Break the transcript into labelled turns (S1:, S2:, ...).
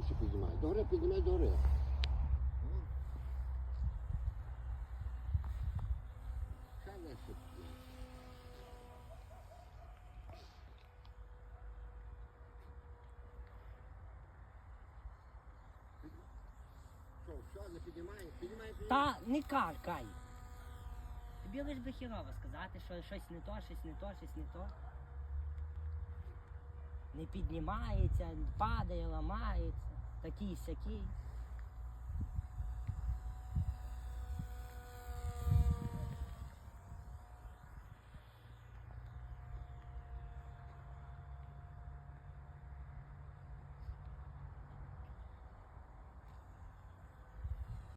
S1: піднімай до гори. Ще вище. Що, все, не піднімає? Піднімає, піднімає.
S2: Та не каркай. Тобі лиш би хірово сказати, що щось не то, щось не то, щось не то. Не піднімається, падає, ламається, такий сякий.